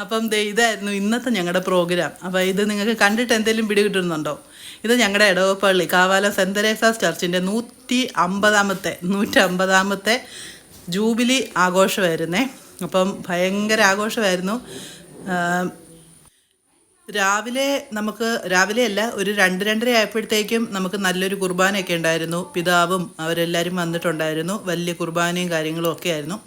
അപ്പം ദേ ഇതായിരുന്നു ഇന്നത്തെ ഞങ്ങളുടെ പ്രോഗ്രാം അപ്പോൾ ഇത് നിങ്ങൾക്ക് കണ്ടിട്ട് എന്തെങ്കിലും പിടി കിട്ടുന്നുണ്ടോ? ഇത് ഞങ്ങളുടെ ഇടവപ്പള്ളി കാവാല സെന്റ് തെരേസാസ് ചർച്ചിന്റെ നൂറ്റി അമ്പതാമത്തെ നൂറ്റി അമ്പതാമത്തെ ജൂബിലി ആഘോഷമായിരുന്നേ. അപ്പം ഭയങ്കര ആഘോഷമായിരുന്നു. രാവിലെ നമുക്ക് രാവിലെ അല്ല ഒരു രണ്ട് രണ്ടര ആയപ്പോഴത്തേക്കും നമുക്ക് നല്ലൊരു കുർബാനയൊക്കെ ഉണ്ടായിരുന്നു. പിതാവും അവരെല്ലാവരും വന്നിട്ടുണ്ടായിരുന്നു. വലിയ കുർബാനയും കാര്യങ്ങളും ഒക്കെ ആയിരുന്നു.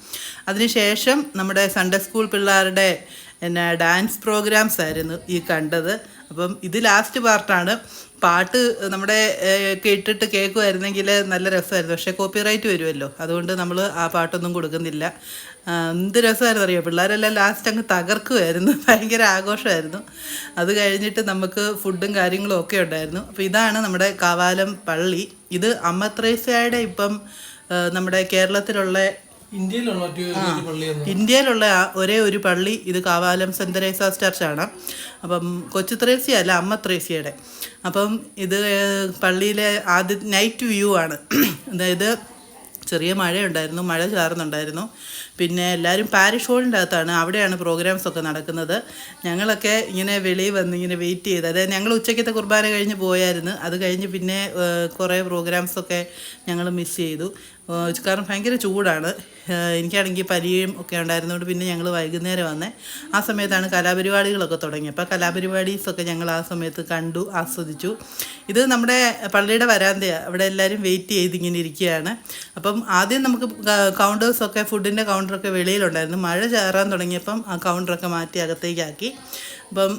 അതിനുശേഷം നമ്മുടെ സൺഡേ സ്കൂൾ പിള്ളേരുടെ എന്നാ ഡാൻസ് പ്രോഗ്രാംസ് ആയിരുന്നു ഈ കണ്ടത്. അപ്പം ഇത് ലാസ്റ്റ് പാർട്ടാണ്. പാട്ട് നമ്മുടെ കേട്ടിട്ട് കേൾക്കുമായിരുന്നെങ്കിൽ നല്ല രസമായിരുന്നു. പക്ഷേ കോപ്പിറൈറ്റ് വരുമല്ലോ. അതുകൊണ്ട് നമ്മൾ ആ പാട്ടൊന്നും കൊടുക്കുന്നില്ല. എന്ത് രസമായിരുന്നു അറിയാം? പിള്ളേരെല്ലാം ലാസ്റ്റ് അങ്ങ് തകർക്കുമായിരുന്നു ഭയങ്കര ആഘോഷമായിരുന്നു. അത് കഴിഞ്ഞിട്ട് നമുക്ക് ഫുഡും കാര്യങ്ങളും ഒക്കെ ഉണ്ടായിരുന്നു. അപ്പോൾ ഇതാണ് നമ്മുടെ കാവാലം പള്ളി. ഇത് അമ്മത്രേസയുടെ ഇപ്പം നമ്മുടെ കേരളത്തിലുള്ള ഇന്ത്യയിലുള്ള ഒരു ഒരേ ഒരു പള്ളി ഇത് കാവാലം സെന്റ് തെരേസാസ് ആണ് അപ്പം കൊച്ചു ത്രേസ്യ അല്ല അമ്മ ത്രേസ്യയുടെ. അപ്പം ഇത് പള്ളിയിലെ ആദ്യ നൈറ്റ് വ്യൂ ആണ്. അതായത് ചെറിയ മഴയുണ്ടായിരുന്നു മഴ ചാറുന്നുണ്ടായിരുന്നു. പിന്നെ എല്ലാവരും പാരിഷ് ഹോളിന്റെ അകത്താണ് അവിടെയാണ് പ്രോഗ്രാംസ് ഒക്കെ നടക്കുന്നത്. ഞങ്ങളൊക്കെ ഇങ്ങനെ വെളിയിൽ വന്ന് ഇങ്ങനെ വെയിറ്റ് ചെയ്ത് അതായത് ഞങ്ങൾ ഉച്ചയ്ക്കത്തെ കുർബാന കഴിഞ്ഞ് പോയായിരുന്നു. അത് കഴിഞ്ഞ് പിന്നെ കുറേ പ്രോഗ്രാംസൊക്കെ ഞങ്ങൾ മിസ് ചെയ്തു. കാരണം ഭയങ്കര ചൂടാണ്. എനിക്കാണെങ്കിൽ പനിയും ഒക്കെ ഉണ്ടായിരുന്നുകൊണ്ട് പിന്നെ ഞങ്ങൾ വൈകുന്നേരം വന്നേ. ആ സമയത്താണ് കലാപരിപാടികളൊക്കെ തുടങ്ങി. അപ്പോൾ കലാപരിപാടീസൊക്കെ ഞങ്ങൾ ആ സമയത്ത് കണ്ടു ആസ്വദിച്ചു. ഇത് നമ്മുടെ പള്ളിയുടെ വരാന്തയാണ് അവിടെ എല്ലാവരും വെയിറ്റ് ചെയ്ത് ഇങ്ങനെ ഇരിക്കുകയാണ്. അപ്പം ആദ്യം നമുക്ക് കൗണ്ടേഴ്സൊക്കെ ഫുഡിന്റെ കൗണ്ടറൊക്കെ വെളിയിലുണ്ടായിരുന്നു. മഴ ചേറാൻ തുടങ്ങിയപ്പം ആ കൗണ്ടറൊക്കെ മാറ്റി അകത്തേക്കാക്കി. അപ്പം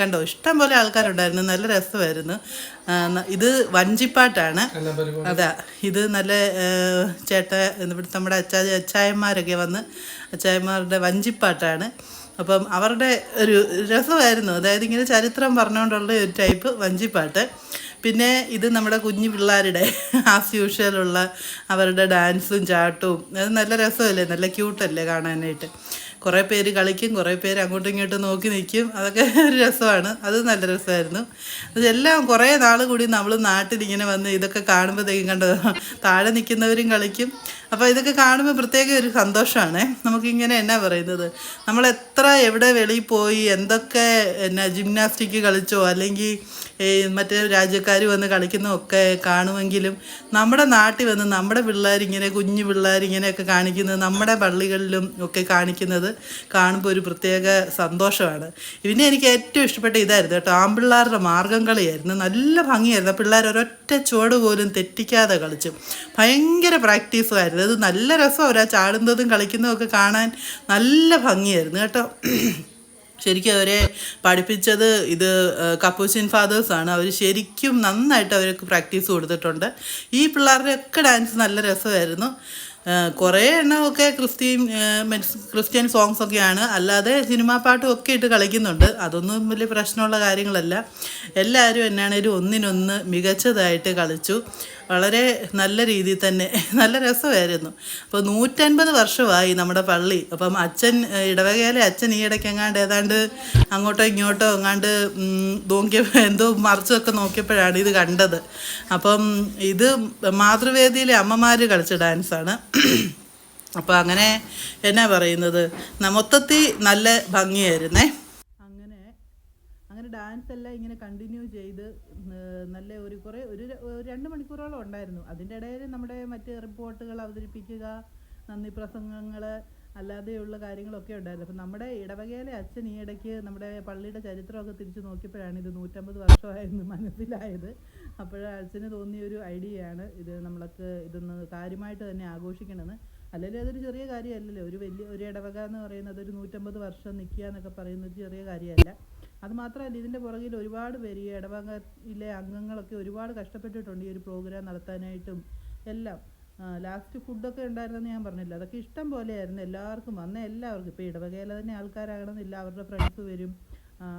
കണ്ടോ ഇഷ്ടം പോലെ ആൾക്കാരുണ്ടായിരുന്നു. നല്ല രസമായിരുന്നു. ഇത് വഞ്ചിപ്പാട്ടാണ്. അതാ ഇത് നല്ല ചേട്ട ഇവിടുത്തെ നമ്മുടെ അച്ചാ അച്ചായന്മാരൊക്കെ വന്ന് അച്ചായന്മാരുടെ വഞ്ചിപ്പാട്ടാണ്. അപ്പം അവരുടെ ഒരു രസമായിരുന്നു. അതായത് ഇങ്ങനെ ചരിത്രം പറഞ്ഞുകൊണ്ടുള്ള ഒരു ടൈപ്പ് വഞ്ചിപ്പാട്ട്. പിന്നെ ഇത് നമ്മുടെ കുഞ്ഞു പിള്ളേരുടെ ആസ് യൂഷ്വലുള്ള അവരുടെ ഡാൻസും ചാട്ടവും. അത് നല്ല രസമല്ലേ? നല്ല ക്യൂട്ടല്ലേ കാണാനായിട്ട്? കുറേ പേര് കളിക്കും കുറേ പേര് അങ്ങോട്ടും ഇങ്ങോട്ടും നോക്കി നിൽക്കും. അതൊക്കെ ഒരു രസമാണ്. അത് നല്ല രസമായിരുന്നു. അതെല്ലാം കുറേ നാൾ കൂടി നമ്മൾ നാട്ടിലിങ്ങനെ വന്ന് ഇതൊക്കെ കാണുമ്പോഴത്തേക്കും കണ്ടത് താഴെ നിൽക്കുന്നവരും കളിക്കും. അപ്പോൾ ഇതൊക്കെ കാണുമ്പോൾ പ്രത്യേക ഒരു സന്തോഷമാണ്. നമുക്കിങ്ങനെ എന്നാ പറയുന്നത്? നമ്മൾ എത്ര എവിടെ വെളിയിൽ പോയി എന്തൊക്കെ എന്നാ ജിംനാസ്റ്റിക് കളിച്ചോ അല്ലെങ്കിൽ മറ്റേ രാജ്യക്കാർ വന്ന് കളിക്കുന്നതൊക്കെ കാണുമെങ്കിലും നമ്മുടെ നാട്ടിൽ വന്ന് നമ്മുടെ പിള്ളേരിങ്ങനെ കുഞ്ഞു പിള്ളേരിങ്ങനെയൊക്കെ കാണിക്കുന്നത് നമ്മുടെ പള്ളികളിലും ഒക്കെ കാണിക്കുന്നത് കാണുമ്പോൾ ഒരു പ്രത്യേക സന്തോഷമാണ്. പിന്നെ എനിക്ക് ഏറ്റവും ഇഷ്ടപ്പെട്ട ഇതായിരുന്നു കേട്ടോ ആമ്പിള്ളാരുടെ മാർഗം കളിയായിരുന്നു നല്ല ഭംഗിയായിരുന്നു. പിള്ളേർ ഒരൊറ്റ ചുവട് പോലും തെറ്റിക്കാതെ കളിച്ചു. ഭയങ്കര പ്രാക്ടീസും ആയിരുന്നു. അത് നല്ല രസം അവരാ ചാടുന്നതും കളിക്കുന്നതും ഒക്കെ കാണാൻ. നല്ല ഭംഗിയായിരുന്നു കേട്ടോ. ശരിക്കും അവരെ പഠിപ്പിച്ചത് ഇത് കപ്പൂച്ചിൻ ഫാദേഴ്സാണ് അവർ ശരിക്കും നന്നായിട്ട് അവർക്ക് പ്രാക്ടീസ് കൊടുത്തിട്ടുണ്ട്. ഈ പിള്ളേരുടെയൊക്കെ ഡാൻസ് നല്ല രസമായിരുന്നു. കുറേ എണ്ണമൊക്കെ ക്രിസ്ത്യൻ ക്രിസ്ത്യൻ സോങ്സ് ഒക്കെയാണ്. അല്ലാതെ സിനിമാ പാട്ടും ഒക്കെ ഇട്ട് കളിക്കുന്നുണ്ട്. അതൊന്നും വലിയ പ്രശ്നമുള്ള കാര്യങ്ങളല്ല. എല്ലാവരും എന്നാണേലും ഒന്നിനൊന്ന് മികച്ചതായിട്ട് കളിച്ചു. വളരെ നല്ല രീതിയിൽ തന്നെ. നല്ല രസമായിരുന്നു. അപ്പോൾ നൂറ്റൻപത് വർഷമായി നമ്മുടെ പള്ളി. അപ്പം അച്ഛൻ ഇടവകയിലെ അച്ഛൻ ഈ ഇടയ്ക്ക് എങ്ങാണ്ട് ഏതാണ്ട് അങ്ങോട്ടോ ഇങ്ങോട്ടോ എങ്ങാണ്ട് നോക്കിയ എന്തോ മറിച്ചൊക്കെ നോക്കിയപ്പോഴാണ് ഇത് കണ്ടത്. അപ്പം ഇത് മാതൃവേദിയിലെ അമ്മമാർ കളിച്ച ഡാൻസാണ് അപ്പോൾ അങ്ങനെ എന്നാ പറയുന്നത്? മൊത്തത്തിൽ നല്ല ഭംഗിയായിരുന്നേ. അങ്ങനെ അങ്ങനെ ഡാൻസ് എല്ലാം ഇങ്ങനെ കണ്ടിന്യൂ ചെയ്ത് നല്ല ഒരു കുറേ ഒരു രണ്ട് മണിക്കൂറോളം ഉണ്ടായിരുന്നു. അതിന്റെ ഇടയിൽ നമ്മുടെ മറ്റ് റിപ്പോർട്ടുകൾ അവതരിപ്പിക്കുക നന്ദി പ്രസംഗങ്ങൾ അല്ലാതെയുള്ള കാര്യങ്ങളൊക്കെ ഉണ്ടായിരുന്നു. അപ്പം നമ്മുടെ ഇടവകയിലെ അച്ഛൻ ഈ ഇടയ്ക്ക് നമ്മുടെ പള്ളിയുടെ ചരിത്രമൊക്കെ തിരിച്ചു നോക്കിയപ്പോഴാണ് ഇത് നൂറ്റമ്പത് വർഷമായിരുന്നു മനസ്സിലായത്. അപ്പോൾ അച്ഛന് തോന്നിയ ഒരു ഐഡിയയാണ് ഇത് നമ്മൾക്ക് ഇതൊന്ന് കാര്യമായിട്ട് തന്നെ ആഘോഷിക്കണമെന്ന്. അല്ലെങ്കിൽ അതൊരു ചെറിയ കാര്യമല്ലല്ലോ. ഒരു വലിയ ഒരു ഇടവക എന്ന് പറയുന്നത് ഒരു നൂറ്റമ്പത് വർഷം നിൽക്കുക എന്നൊക്കെ പറയുന്നത് ചെറിയ കാര്യമല്ല. അതുമാത്രമല്ല ഇതിന്റെ പുറകിൽ ഒരുപാട് പേര് ഈ ഇടവകയിലെ അംഗങ്ങളൊക്കെ ഒരുപാട് കഷ്ടപ്പെട്ടിട്ടുണ്ട് ഈ ഒരു പ്രോഗ്രാം നടത്താനായിട്ടും എല്ലാം. ലാസ്റ്റ് ഫുഡൊക്കെ ഉണ്ടായിരുന്നെന്ന് ഞാൻ പറഞ്ഞില്ല? അതൊക്കെ ഇഷ്ടം പോലെയായിരുന്നു എല്ലാവർക്കും. വന്ന എല്ലാവർക്കും. ഇപ്പോൾ ഇടവകയിലെ തന്നെ ആൾക്കാരാകണമെന്നില്ല. അവരുടെ ഫ്രണ്ട്സ് വരും.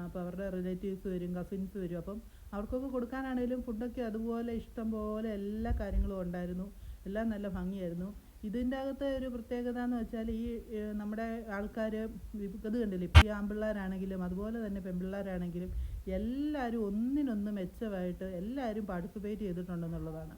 അപ്പോൾ അവരുടെ റിലേറ്റീവ്സ് വരും കസിൻസ് വരും. അപ്പം അവർക്കൊക്കെ കൊടുക്കാനാണേലും ഫുഡൊക്കെ അതുപോലെ ഇഷ്ടം പോലെ എല്ലാ കാര്യങ്ങളും ഉണ്ടായിരുന്നു. എല്ലാം നല്ല ഭംഗിയായിരുന്നു. ഇതിന്റെ അകത്തെ ഒരു പ്രത്യേകത എന്ന് വെച്ചാൽ ഈ നമ്മുടെ ആൾക്കാർ ഇത് കണ്ടില്ലേ? ഇപ്പോൾ ഈ ആൺപിള്ളേരാണെങ്കിലും അതുപോലെ തന്നെ പെൺപിള്ളേരാണെങ്കിലും എല്ലാവരും ഒന്നിനൊന്ന് മെച്ചമായിട്ട് എല്ലാവരും പാർട്ടിസിപ്പേറ്റ് ചെയ്തിട്ടുണ്ടെന്നുള്ളതാണ്.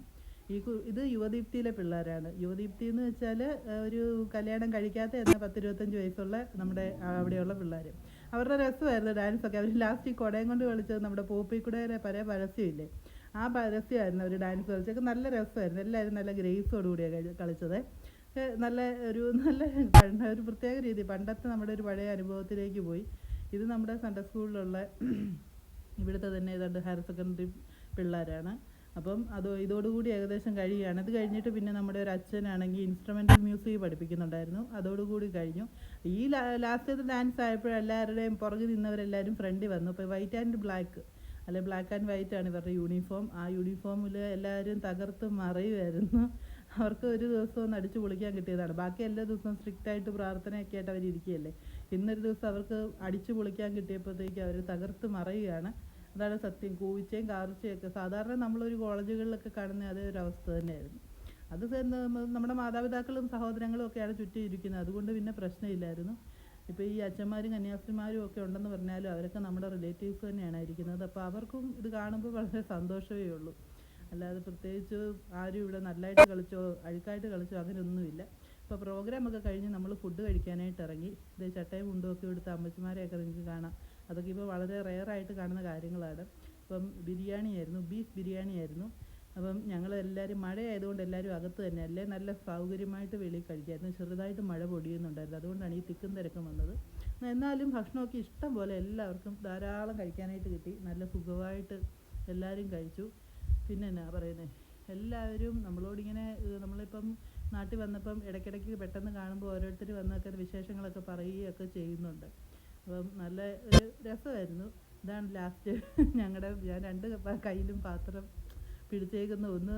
ഈ ഇത് യുവദീപ്തിയിലെ പിള്ളേരാണ്. യുവദീപ്തി എന്ന് വെച്ചാൽ ഒരു കല്യാണം കഴിക്കാത്ത എന്ന പത്തിരുപത്തഞ്ച് വയസ്സുള്ള നമ്മുടെ അവിടെയുള്ള പിള്ളേർ അവരുടെ രസമായിരുന്നു ഡാൻസൊക്കെ അവർ ലാസ്റ്റ് ഈ കുടയും കൊണ്ട് കളിച്ചത് നമ്മുടെ പോപ്പിക്കുടയുടെ പല പരസ്യമില്ലേ? ആ പരസ്യമായിരുന്നു അവർ ഡാൻസ് കളിച്ചൊക്കെ നല്ല രസമായിരുന്നു. എല്ലാവരും നല്ല ഗ്രേസോട് കൂടിയാണ് കളിച്ചത്. നല്ല ഒരു നല്ല പണ്ട് ഒരു പ്രത്യേക രീതി. പണ്ടത്തെ നമ്മുടെ ഒരു പഴയ അനുഭവത്തിലേക്ക് പോയി. ഇത് നമ്മുടെ സൺഡേ സ്കൂളിലുള്ള ഇവിടുത്തെ തന്നെ ഏതാണ്ട് ഹയർ സെക്കൻഡറി പിള്ളേരാണ്. അപ്പം അത് ഇതോടുകൂടി ഏകദേശം കഴിയുകയാണ്. അത് കഴിഞ്ഞിട്ട് പിന്നെ നമ്മുടെ ഒരു അച്ഛനാണെങ്കിൽ ഇൻസ്ട്രുമെന്റൽ മ്യൂസിക് പഠിപ്പിക്കുന്നുണ്ടായിരുന്നു. അതോടുകൂടി കഴിഞ്ഞു. ഈ ലാസ്റ്റത്തെ ഡാൻസ് ആയപ്പോഴെല്ലാവരുടെയും പുറകിൽ നിന്നവരെല്ലാവരും ഫ്രണ്ടിൽ വന്നു. ഇപ്പോൾ വൈറ്റ് ആൻഡ് ബ്ലാക്ക് അല്ലെ ബ്ലാക്ക് ആൻഡ് വൈറ്റ് ആണ് ഇവരുടെ യൂണിഫോം ആ യൂണിഫോമിൽ എല്ലാവരും തകർത്ത് മറയുമായിരുന്നു അവർക്ക് ഒരു ദിവസം ഒന്ന് അടിച്ചു പൊളിക്കാൻ കിട്ടിയതാണ്. ബാക്കി എല്ലാ ദിവസവും സ്ട്രിക്റ്റ് ആയിട്ട് പ്രാർത്ഥനയൊക്കെ ആയിട്ട് അവർ ഇന്നൊരു ദിവസം അവർക്ക് അടിച്ചു പൊളിക്കാൻ കിട്ടിയപ്പോഴത്തേക്ക് അവർ തകർത്ത് മറയുകയാണ്. അതാണ് സത്യം. കൂവിച്ചയും കാർച്ചയൊക്കെ സാധാരണ നമ്മളൊരു കോളേജുകളിലൊക്കെ കാണുന്ന അതേ ഒരു അവസ്ഥ തന്നെയായിരുന്നു. അത് നമ്മുടെ മാതാപിതാക്കളും സഹോദരങ്ങളും ഒക്കെയാണ് ചുറ്റി ഇരിക്കുന്നത്. അതുകൊണ്ട് പിന്നെ പ്രശ്നമില്ലായിരുന്നു. ഇപ്പോൾ ഈ അച്ഛന്മാരും കന്യാസ്ത്രീമാരും ഒക്കെ ഉണ്ടെന്ന് പറഞ്ഞാലും അവരൊക്കെ നമ്മുടെ റിലേറ്റീവ്സ് തന്നെയാണ് ഇരിക്കുന്നത്. അപ്പോൾ അവർക്കും ഇത് കാണുമ്പോൾ വളരെ സന്തോഷമേ ഉള്ളൂ. അല്ലാതെ പ്രത്യേകിച്ച് ആരും ഇവിടെ നല്ലതായിട്ട് കളിച്ചോ അഴുക്കായിട്ട് കളിച്ചോ അങ്ങനെയൊന്നുമില്ല. ഇപ്പോൾ പ്രോഗ്രാമൊക്കെ കഴിഞ്ഞ് നമ്മൾ ഫുഡ് കഴിക്കാനായിട്ട് ഇറങ്ങി. ഇത് ചട്ടയും മുണ്ടും ഒക്കെ എടുത്ത് അമ്മച്ചിമാരെയൊക്കെ നിങ്ങൾക്ക് കാണാം. അതൊക്കെ ഇപ്പോൾ വളരെ റെയറായിട്ട് കാണുന്ന കാര്യങ്ങളാണ്. അപ്പം ബിരിയാണി ആയിരുന്നു ബീഫ് ബിരിയാണി ആയിരുന്നു അപ്പം ഞങ്ങൾ എല്ലാവരും മഴ ആയതുകൊണ്ട് എല്ലാവരും അകത്ത് തന്നെ അല്ലേ? നല്ല സൗകര്യമായിട്ട് വെളിയിൽ കഴിക്കായിരുന്നു. ചെറുതായിട്ട് മഴ പൊടിയുന്നുണ്ടായിരുന്നു. അതുകൊണ്ടാണ് ഈ തിക്കും തിരക്കും വന്നത്. എന്നാലും ഭക്ഷണമൊക്കെ ഇഷ്ടം പോലെ എല്ലാവർക്കും ധാരാളം കഴിക്കാനായിട്ട് കിട്ടി. നല്ല സുഖമായിട്ട് എല്ലാവരും കഴിച്ചു. പിന്നെ എന്നാ പറയുന്നത് എല്ലാവരും നമ്മളോടിങ്ങനെ നമ്മളിപ്പം നാട്ടിൽ വന്നപ്പം ഇടയ്ക്കിടയ്ക്ക് പെട്ടെന്ന് കാണുമ്പോൾ ഓരോരുത്തർ വന്നൊക്കെ വിശേഷങ്ങളൊക്കെ പറയുകയൊക്കെ ചെയ്യുന്നുണ്ട്. അപ്പം നല്ല ഒരു രസമായിരുന്നു. ഇതാണ് ലാസ്റ്റ് ഞങ്ങളുടെ ഞാൻ രണ്ട് കയ്യിലും പാത്രം പിടിച്ചേക്കുന്ന ഒന്ന്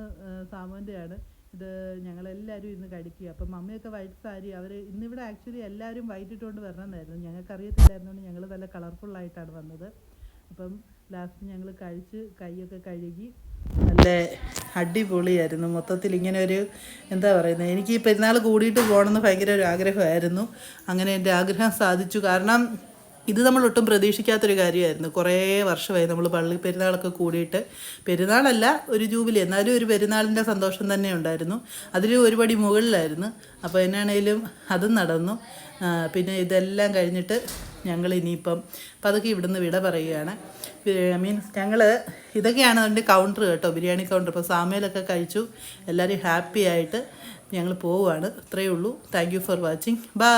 സാമൂന്റെയാണ് ഇത് ഞങ്ങളെല്ലാവരും ഇന്ന് കഴിക്കുക അപ്പം മമ്മിയൊക്കെ വൈറ്റ് സാരി അവർ ഇന്നിവിടെ ആക്ച്വലി എല്ലാവരും വൈറ്റ് ഇട്ടുകൊണ്ട് വരണമെന്നായിരുന്നു ഞങ്ങൾക്ക് അറിയത്തില്ലായിരുന്നുകൊണ്ട് ഞങ്ങൾ നല്ല കളർഫുള്ളായിട്ടാണ് വന്നത്. അപ്പം ലാസ്റ്റ് ഞങ്ങൾ കഴിച്ച് കൈയൊക്കെ കഴുകി നല്ല അടിപൊളിയായിരുന്നു. മൊത്തത്തിൽ ഇങ്ങനെ ഒരു എന്താ പറയുന്നത് എനിക്ക് ഈ പെരുന്നാൾ കൂടിയിട്ട് പോകണമെന്ന് ഭയങ്കര ഒരു ആഗ്രഹമായിരുന്നു. അങ്ങനെ എന്റെ ആഗ്രഹം സാധിച്ചു. കാരണം ഇത് നമ്മൾ ഒട്ടും പ്രതീക്ഷിക്കാത്തൊരു കാര്യമായിരുന്നു. കുറേ വർഷമായി നമ്മൾ പള്ളി പെരുന്നാളൊക്കെ കൂടിയിട്ട്. പെരുന്നാളല്ല ഒരു ജൂബിലി. എന്നാലും ഒരു പെരുന്നാളിന്റെ സന്തോഷം തന്നെ ഉണ്ടായിരുന്നു. അതിൽ ഒരുപടി മുകളിലായിരുന്നു. അപ്പോൾ എന്നാണേലും അതും നടന്നു. പിന്നെ ഇതെല്ലാം കഴിഞ്ഞിട്ട് ഞങ്ങൾ ഇനിയിപ്പം പതുക്കെ ഇവിടുന്ന് വിട പറയുകയാണ്. മീൻസ് ഞങ്ങൾ ഇതൊക്കെയാണ് അതിന്റെ കൗണ്ടർ കേട്ടോ ബിരിയാണി കൗണ്ടർ. ഇപ്പോൾ സാമയിലൊക്കെ കഴിച്ചു. എല്ലാവരും ഹാപ്പി ആയിട്ട് ഞങ്ങൾ പോവുകയാണ്. ഇത്രയേ ഉള്ളൂ. Thank you for watching. Bye.